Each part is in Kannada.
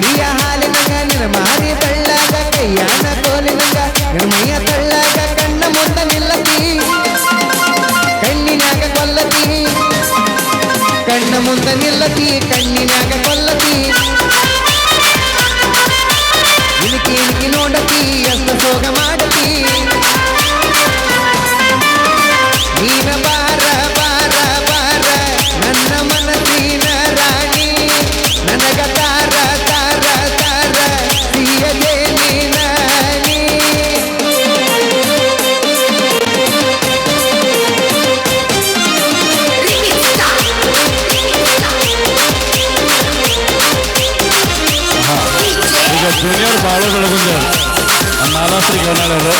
ಕುರಿಯ ಹಾಲಿನಂಗ, ನಿರ್ಮಾರಿ ಮಾರಿ ಬೆಳ್ಳಾಗ ಕೈಯಾನ ಕೋಲಿನಂಗ ನಿನ್ನ ತಳ್ಳಾಗ, ಕಣ್ಣ ಮುಂದ ನಿಲ್ಲತಿ. ಕಣ್ಣಿನಾಗ ಕೊಲ್ಲತಿ. ಕಣ್ಣ ಮುಂದ ನಿಲ್ಲತಿ ಕಣ್ಣಿನಾಗ ಕೊಲ್ಲತಿ. ಜೂನಿಯರ್ ಬಾಳ ಬೆಳಗುಂದ ನಾಲಾಸ್ರಿಗೆ ಅವನಾಡೋರು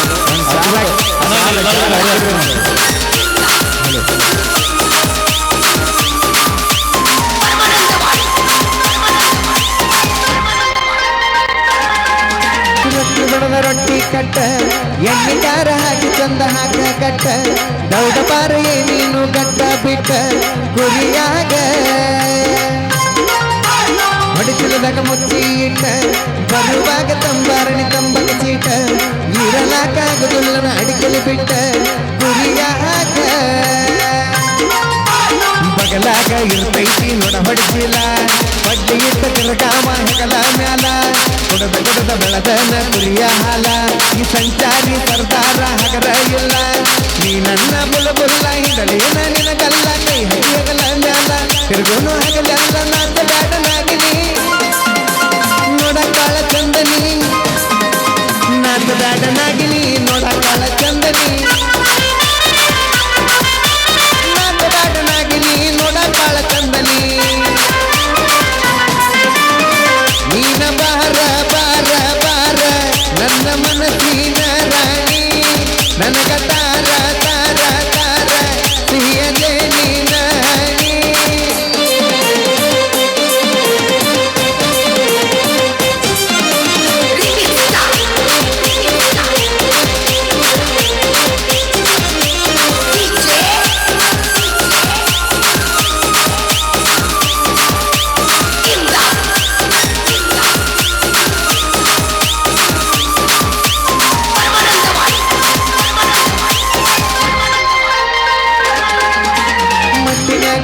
ರೊಟ್ಟಿ ಬಡದ ರೊಟ್ಟಿ ಕಟ್ಟ ಎಣ್ಣೆ ಖಾರ ಹಾಕಿ ಚಂದ ಹಾಕ ಕಟ್ಟ ದೌಡ ಪಾರೆಯೇ ನೀನು ಗಟ್ಟ ಬಿಟ್ಟ ಗುರಿಯಾಗ ತಿರ್ಗಾಮ ಹೆಗಲ ಮ್ಯಾಲ ಕೊಡದ ಕೊಡದ ಬೆಳದನ ಕುರಿಯ ಹಾಲ. ಈ ಸಂಚಾರಿ ಸರ್ದಾರ ಹಗರ ಇಲ್ಲ ನೀ ನನ್ನ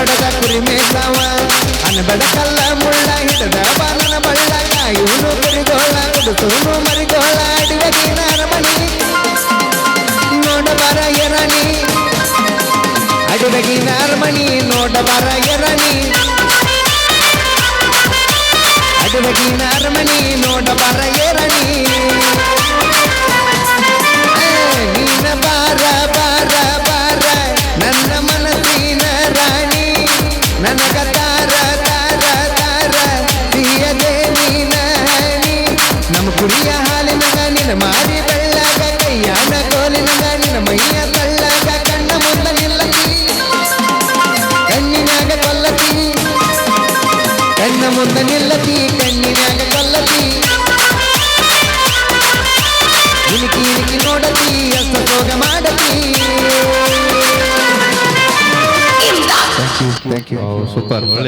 ಹೊಡದ ಕುರಿ ಮೇಸವ ಅನ್ಬಡ ಕಲ್ಲ ಮುಳ್ಳ ಹಿಡದ ಬಾಲನ ಬಳ್ಳ. ಇವನು ಕುರಿಗೋಳ ಕುಡಿಸುನು ಮರಿಗೋಳ ಅಡಿಗೆ ಅರಮಣಿ ನೋಡಬಾರ ಎರಣಿ ಅಡಿಬಗಿನ ಅರಮಣಿ ನೋಡಬಾರ ಎರಣಿ ಅಡುವಗಿನ ಅರಮಣಿ ನೋಡಬಾರ ನಿನ್ನ ಮಾರಿ ಬೆಳ್ಳಗ ಕೈಯಾನ ಕೋಲಿನಿಂದ ನಿನ್ನ ಮೈಯ ತಳ್ಳಗ ಕಣ್ಣ ಮುಂದ ನಿಲ್ಲತಿ ಕಣ್ಣಿನಾಗ ಕೊಲ್ಲತಿ. ಕಣ್ಣ ಮುಂದ ನಿಲ್ಲತಿ ಕಣ್ಣಿನಾಗ ಕೊಲ್ಲತಿ. ಇಣಕಿ ಇಣಕಿ ನೋಡತಿ ಅಷ್ಟ ಸೋಗ ಮಾಡತಿ ಸೂಪರ್ ಒಳ್ಳೆ